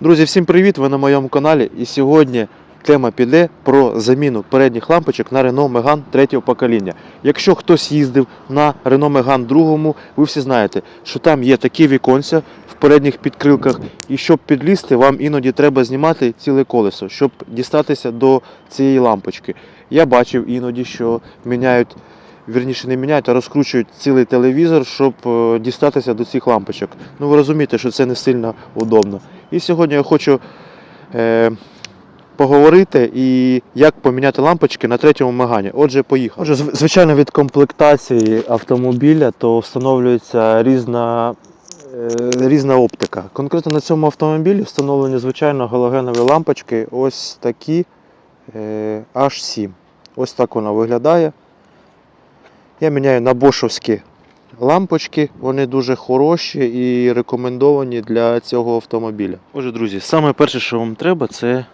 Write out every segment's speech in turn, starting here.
Друзі, всім привіт! Ви на моєму каналі. І сьогодні тема піде про заміну передніх лампочок на Renault Megane третього покоління. Якщо хтось їздив на Renault Megane другому, ви всі знаєте, що там є такі віконця в передніх підкрилках, і щоб підлізти, вам іноді треба знімати ціле колесо, щоб дістатися до цієї лампочки. Я бачив іноді, що міняють. Вірніше не міняють, а розкручують цілий телевізор, щоб е, дістатися до цих лампочок. Ну ви розумієте, що це не сильно удобно. І сьогодні я хочу е, поговорити і як поміняти лампочки на третьому Магані. Отже, поїхав. Отже, звичайно, від комплектації автомобіля то встановлюється різна, е, різна оптика. Конкретно на цьому автомобілі встановлені звичайно галогенові лампочки, ось такі е, H7. Ось так вона виглядає. Я міняю на бошовські лампочки, вони дуже хороші і рекомендовані для цього автомобіля. Отже, друзі, саме перше, що вам треба, це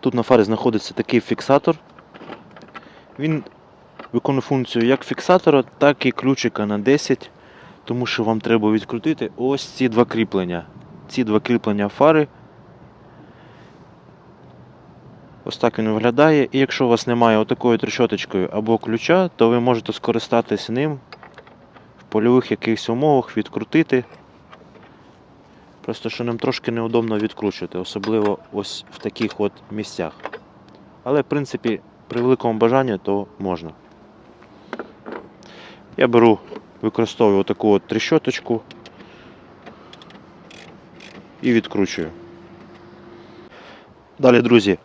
тут на фарі знаходиться такий фіксатор. Він виконує функцію як фіксатора, так і ключика на 10, тому що вам треба відкрутити ось ці два кріплення. Ці два кріплення фари. Ось так він виглядає. І якщо у вас немає отакою трещоточкою або ключа, то ви можете скористатися ним в польових якихось умовах, відкрутити. Просто що ним трошки неудобно відкручувати, особливо ось в таких от місцях. Але, в принципі, при великому бажанні то можна. Я беру, використовую таку от трещоточку і відкручую. Далі, друзі,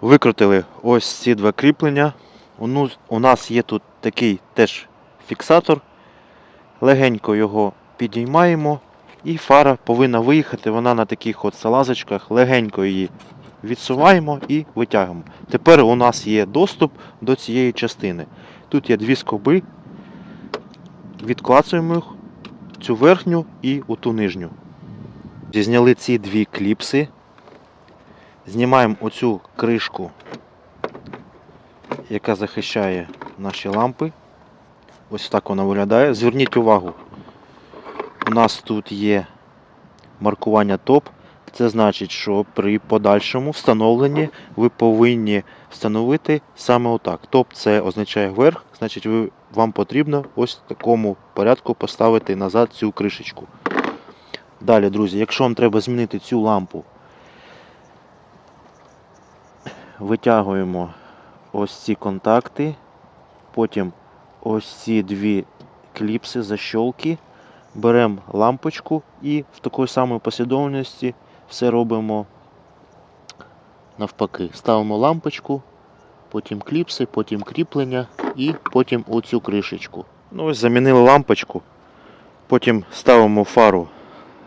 викрутили ось ці два кріплення. У ну- нас є тут такий теж фіксатор. Легенько його підіймаємо і фара повинна виїхати. Вона на таких от салазочках. Легенько її відсуваємо і витягуємо. Тепер у нас є доступ до цієї частини. Тут є дві скоби. Відклацуємо їх, цю верхню і у ту нижню. Зняли ці дві кліпси. Знімаємо оцю кришку, яка захищає наші лампи. Ось так вона виглядає. Зверніть увагу, у нас тут є маркування топ. Це значить, що при подальшому встановленні ви повинні встановити саме отак. Топ це означає вверх, значить ви, вам потрібно ось в такому порядку поставити назад цю кришечку. Далі, друзі, якщо вам треба змінити цю лампу, витягуємо ось ці контакти, потім ось ці дві кліпси, защолки, беремо лампочку і в такої самої послідовності все робимо навпаки. Ставимо лампочку, потім кліпси, потім кріплення і потім оцю кришечку. Ну ось замінили лампочку, потім ставимо фару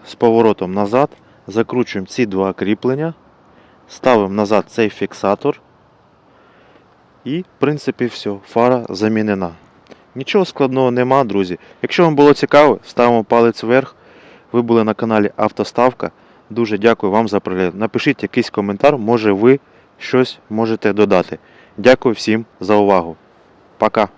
з поворотом назад, закручуємо ці два кріплення. Ставимо назад цей фіксатор. І, в принципі, все, фара замінена. Нічого складного нема, друзі. Якщо вам було цікаво, ставимо палець вверх. Ви були на каналі Автоставка. Дуже дякую вам за перегляд. Напишіть якийсь коментар, може ви щось можете додати. Дякую всім за увагу. Пока.